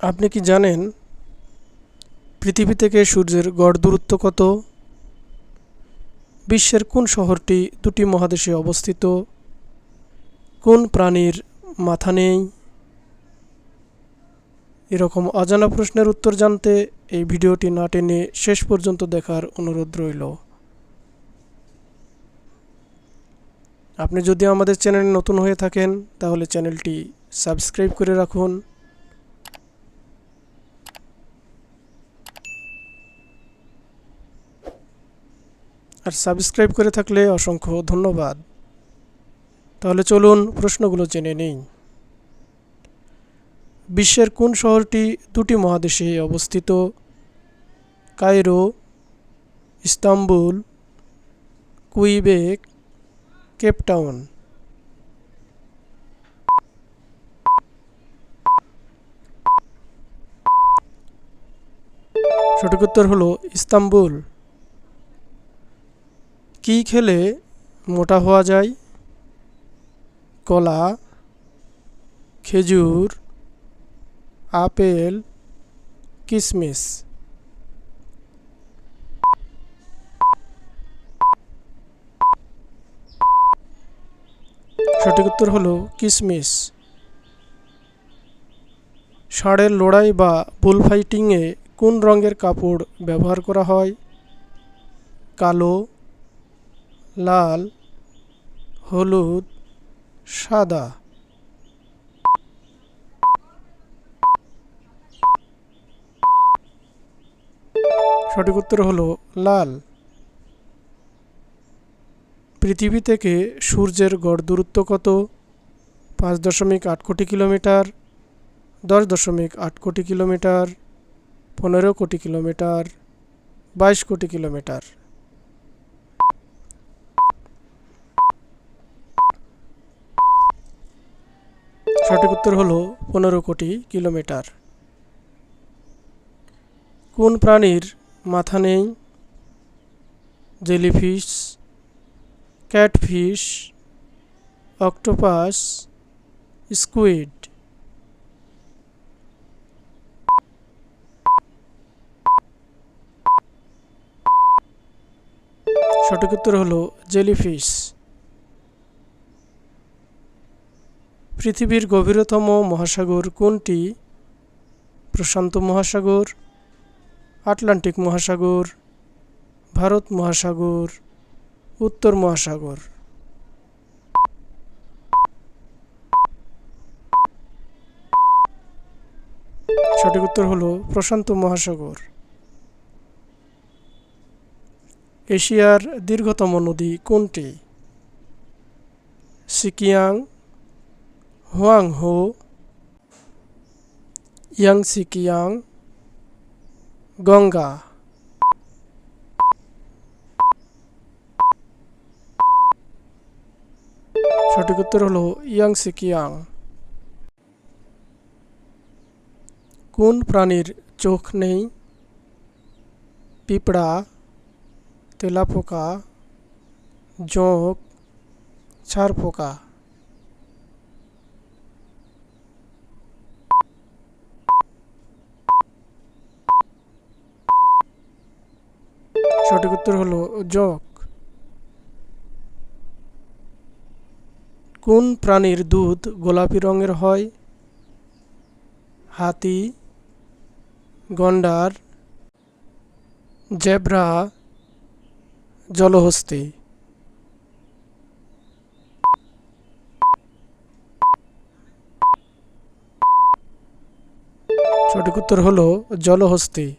আপনি কি জানেন পৃথিবী থেকে সূর্যের গড় দূরত্ব কত? বিশ্বের কোন শহরটি দুটি মহাদেশে অবস্থিত? কোন প্রাণীর মাথা নেই? এরকম অজানা প্রশ্নের উত্তর জানতে এই ভিডিওটি না টেনে শেষ পর্যন্ত দেখার অনুরোধ রইল। আপনি যদি আমাদের চ্যানেলে নতুন হয়ে থাকেন, তাহলে চ্যানেলটি সাবস্ক্রাইব করে রাখুন। আর সাবস্ক্রাইব করে থাকলে অসংখ্য ধন্যবাদ। তাহলে চলুন প্রশ্নগুলো জেনে নিই। বিশ্বের কোন শহরটি দুটি মহাদেশে অবস্থিত? কায়রো, ইস্তাম্বুল, কুইবেক কেপটাউন সঠিক উত্তর হলো ইস্তাম্বুল। কি খেলে মোটা হওয়া যায়? কলা, খেজুর, আপেল কিশমিশ সঠিক উত্তর হলো কিশমিশ ষাঁড়ের লড়াই বা বুল ফাইটিংয়ে কোন রঙের কাপড় ব্যবহার করা হয়? কালো লাল, হলুদ, সাদা। সঠিক উত্তর হলো লাল। পৃথিবী থেকে সূর্যের গড় দূরত্ব কত? পাঁচ দশমিক আট কোটি কিলোমিটার, দশ দশমিক আট কোটি কিলোমিটার, পনেরো কোটি কিলোমিটার, বাইশ কোটি কিলোমিটার। সঠিক উত্তর হলো পনেরো কোটি কিলোমিটার। কোন প্রাণীর মাথা নেই? Jellyfish, catfish, octopus, squid. সঠিক উত্তর হলো জেলিফিশ। পৃথিবীর গভীরতম মহাসাগর কোনটি? প্রশান্ত মহাসাগর, আটলান্টিক মহাসাগর, ভারত মহাসাগর, উত্তর মহাসাগর। সঠিক উত্তর হলো প্রশান্ত মহাসাগর। এশিয়ার দীর্ঘতম নদী কোনটি? সিকিয়াং হোয়াংহো ইয়াংসিকিয়াং গঙ্গা সঠিক উত্তর হলো ইয়াংসিকিয়াং কোন প্রাণীর চোখ নেই পিঁপড়া তেলাপোকা জোঁক ছারপোকা সঠিক উত্তর হলো জক। কোন প্রাণীর দুধ গোলাপি রঙের হয়? হাতি, গন্ডার, জেব্রা, জলহস্তি। সঠিক উত্তর হলো জলহস্তি।